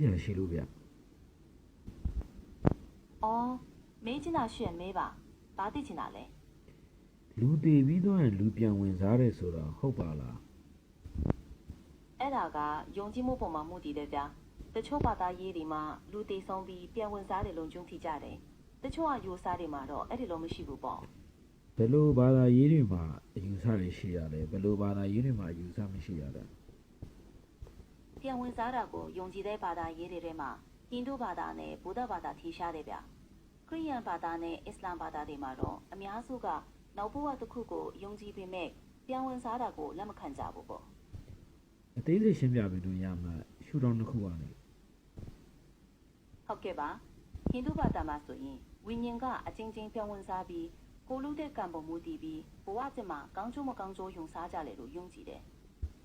ကြီးရရှိလို့ဗျအော်မေးချင်တာရှင့်မေးပါဘာသိချင်တာလဲလူတည်ပြီးတော့ရင်လူပြန်ဝင်စားတယ်ဆိုတာဟုတ်ပါလားအဲ့ဒါကယုံကြည်မှုပုံမှာမူတည်တယ်ဗျာတချို့ဘာသာရေးတွေမှာလူသိဆုံးပြီးပြန်ဝင်စားတယ်လို့ယုံကြည်ကြတယ်တချို့ကယူစားတွေမှာတော့အဲ့ဒီလိုမရှိဘူးပေါ့ဘယ်လိုဘာသာရေးတွေမှာအယူဆတွေရှိရလဲဘယ်လိုဘာသာရေးတွေမှာအယူဆမရှိရလဲ ပြန်ဝင်စားတာကိုယုံကြည်တဲ့ဘာသာရေးတွေထဲမှာဟိန္ဒူဘာသာနဲ့ဗုဒ္ဓဘာသာထီရှားတယ်ဗျာခရစ်ယာန်ဘာသာနဲ့အစ္စလာမ်ဘာသာတွေမှာတော့အများစုကနောက်ဘဝတစ်ခုကိုယုံကြည်ပေမဲ့ပြန်ဝင်စားတာကိုလက်မခံကြဘူးပေါ့အသေးစိတ်ရှင်းပြပြီးလို့ရမှာရှုထောင့်တစ်ခုပါလေဟုတ်ကဲ့ပါဟိန္ဒူဘာသာမှာဆိုရင်ဝိညာဉ်ကအချင်းချင်းပြောင်းဝင်စားပြီးကိုလူတဲ့ကံပုံမူတည်ပြီးဘဝကျမှာကောင်းကျိုးမကောင်းကျိုးယုံစားကြတယ်လို့ယုံကြည်တယ်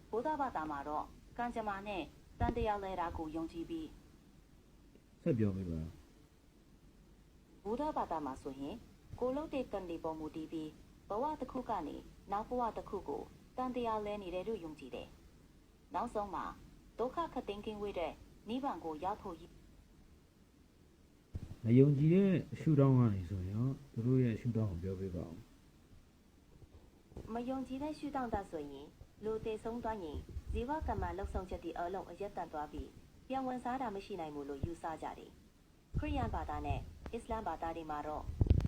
ဘုရားဘာသာမှာတော့ ကံကြမ္မာနဲ့တန်တရားလဲတာကိုယုံကြည်ပြီးဆက်ပြောပြပါဘုရားဘာသာမှာဆိုရင်ကိုလုတ်တဲ့ကံတွေပေါ်မူတည်ပြီးဘဝတစ်ခုကနေနောက်ဘဝတစ်ခုကိုတန်တရားလဲနေတယ်လို့ယုံကြည်တယ်နောက်ဆုံးမှာဒုက္ခခတ်သိမ်းကင်းဝေးတဲ့နိဗ္ဗာန်ကိုရောက်ဖို့ရည်မယုံကြည်တဲ့ရှုထောင့်ကနေဆိုရင်ရောသူတို့ရဲ့ရှုထောင့်ကိုပြောပြပါဦးမယုံကြည်တဲ့ရှုထောင့်တာဆိုရင် လူသေးဆုံးသွားရင်ဇီဝကမ္မလှုပ်ဆောင်ချက်တွေအလုံးအရက်တန်သွားပြီးပြန်ဝင်စားတာမရှိနိုင်ဘူးလို့ယူဆကြတယ်။ခရိယန်ဘာသာနဲ့အစ္စလာမ်ဘာသာတွေမှာတော့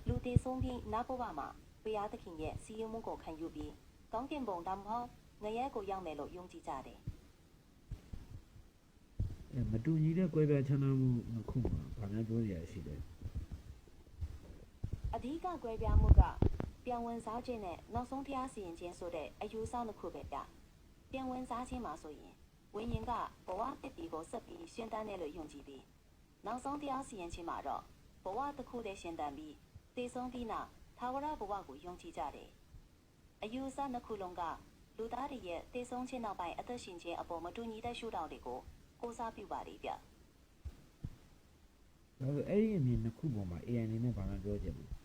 လူသေးဆုံးပြီးနောက်ဘဝမှာဘုရားသခင်ရဲ့စီရင်မှုကိုခံယူပြီးကောင်းကင်ဘုံဒါမှမဟုတ်ငရဲကိုရောက်မယ်လို့ယုံကြည်ကြတယ်အဲမတူညီတဲ့ကွဲပြားခြားနားမှုနှစ်ခုမှာဘာများပြောရရှိလဲ။အဓိကကွဲပြားမှုက ပြန်ဝင်စားခြင်းနဲ့နောက်ဆုံးတရားစီရင်ခြင်းဆိုတဲ့အယူဆနှစ်ခုပဲပြ။ပြန်ဝင်စားခြင်းမှာဆိုရင်ဝိညာဉ်ကဘဝတစ်တီကိုဆက်ပြီးရှင်းတန်းတယ်လို့ယုံကြည်ပြီးနောက်ဆုံးတရားစီရင်ခြင်းမှာတော့ဘဝတစ်ခုတည်းရှင်တန်ပြီးတည်ဆုံးပြီးနောက်သာဝရဘဝကိုယုံကြည်ကြတယ်။အယူအဆနှစ်ခုလုံးကလူသားတွေရဲ့တည်ဆုံးခြင်းနောက်ပိုင်းအသက်ရှင်ခြင်းအပေါ်မတူညီတဲ့ရှုထောင့်တွေကိုကိုးစားပြုပါလိမ့်ဗျဒါဆိုအဲ့ဒီအမြင်နှစ်ခုပေါ်မှာ AI အနေနဲ့ဘာမှပြောချင်လဲ။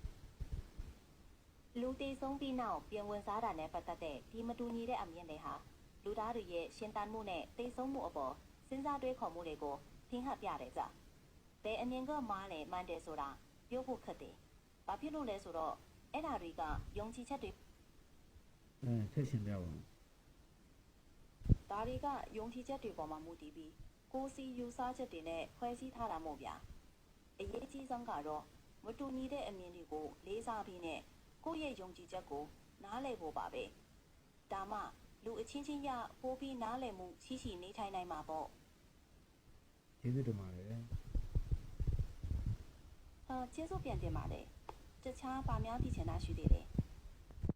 လူတည်ဆုံးပြီးနောက်ပြန်ဝင်စားတာနဲ့ပတ်သက်တဲ့ဒီမတူညီတဲ့အမြင်တွေဟာလူသားတွေရဲ့ရှင်တန်မှုနဲ့တည်ဆုံးမှုအပေါ်စဉ်းစားတွေးခေါ်မှုတွေကိုထင်ဟပ်ပြတယ်ကြ။ဘယ်အမြင်ကမားလဲမှန်တယ်ဆိုတာပြောဖို့ခက်တယ်။ဘာဖြစ်လို့လဲဆိုတော့အဲ့ဓာတွေကယုံကြည်ချက်တွေအဲဆက်ရှင်ပြပါဦးဒါတွေကယုံကြည်ချက်တွေပေါ်မှာမူတည်ပြီးကိုယ်စီယူဆချက်တွေနဲ့ဖွဲ့စည်းထားတာမို့ဗျာအရေးကြီးဆုံးကတော့မတူညီတဲ့အမြင်တွေကိုလေးစားပြီးနဲ့ ကိုယ့်ရဲ့ယုံကြည်ချက်ကို နားလည်ဖို့ပါပဲဒါမှလူအချင်းချင်းရပိုးပြီးနားလည်မှုရှိရှိနေထိုင်နိုင်မှာပေါ့ကျေးဇူးတင်ပါတယ်ဟာကျေးဇူးပြန်တင်ပါတယ်တခြားဗာများသိချင်တာရှိသေးတယ်